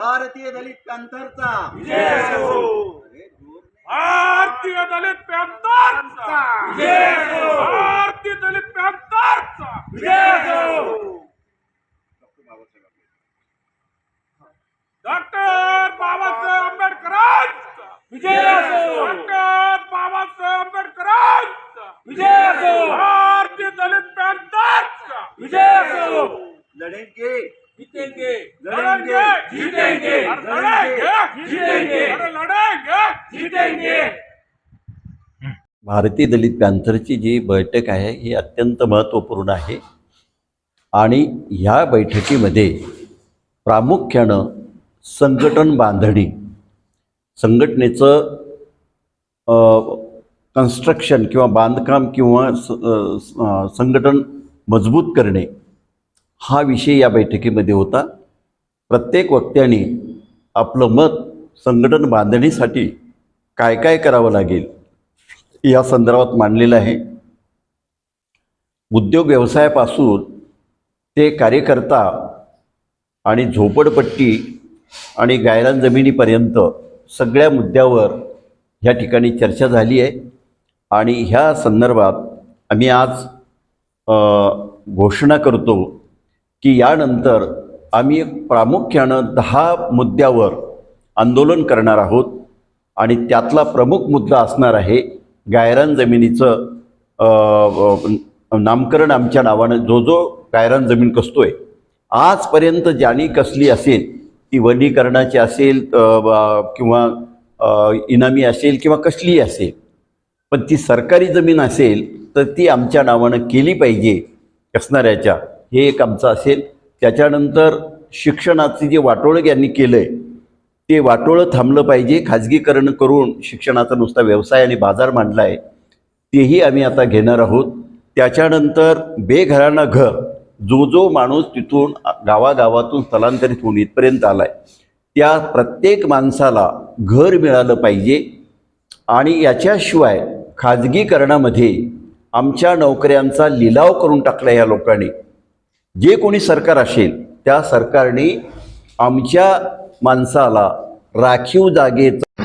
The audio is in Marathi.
भारतीय दलित पॅंथरचा. भारतीय दलित पॅंथरचा विजय असो. भारतीय दलित पॅंथरचा विजय असो. डॉक्टर बाबासाहेब आंबेडकरांचा विजय असो. डॉक्टर बाबासाहेब आंबेडकरांचा विजय असो. भारतीय दलित पॅंथरचा विजय लढेंगे जीतेंगे. जीतेंगे. जीतेंगे। भारतीय दलित पॅंथरची जी बैठक आहे ही अत्यंत महत्त्वपूर्ण आहे. आणि ह्या बैठकीमध्ये प्रामुख्यानं संघटन बांधणी संघटनेचं कन्स्ट्रक्शन किंवा बांधकाम किंवा संघटन मजबूत करणे हा विषय या बैठकीमध्ये होता. प्रत्येक वक्त्याने आपलं मत संघटन बांधणीसाठी काय काय करावं लागेल या संदर्भात मांडलेलं आहे. उद्योग व्यवसायापासून ते कार्यकर्ता आणि झोपडपट्टी आणि गायरान जमिनीपर्यंत सगळ्या मुद्द्यावर ह्या ठिकाणी चर्चा झाली आहे आणि ह्या संदर्भात आम्ही आज घोषणा करतो की यानंतर आम्ही प्रामुख्यानं दहा मुद्द्यावर आंदोलन करणार आहोत आणि त्यातला प्रमुख मुद्दा असणार आहे गायरान जमिनीचं नामकरण आमच्या नावानं. जो जो गायरान जमीन कसतो आहे आजपर्यंत ज्यानी कसली असेल ती वनीकरणाची असेल किंवा इनामी असेल किंवा कसलीही असेल पण ती सरकारी जमीन असेल तर ती आमच्या नावानं केली पाहिजे कसणाऱ्याच्या हे एक आमचं असेल. त्याच्यानंतर शिक्षणाचे जे वाटोळं यांनी केलं आहे ते वाटोळं थांबलं पाहिजे खाजगीकरण करून शिक्षणाचा नुसता व्यवसाय आणि बाजार मांडला आहे तेही आम्ही आता घेणार आहोत. त्याच्यानंतर बेघरांना घर जो जो माणूस तिथून गावागावातून स्थलांतरित होऊन इथपर्यंत आला आहे त्या प्रत्येक माणसाला घर मिळालं पाहिजे आणि याच्याशिवाय खाजगीकरणामध्ये आमच्या नोकऱ्यांचा लिलाव करून टाकला या लोकांनी. जे कोणी सरकार असेल त्या सरकारने आमच्या माणसाला राखीव जागेचं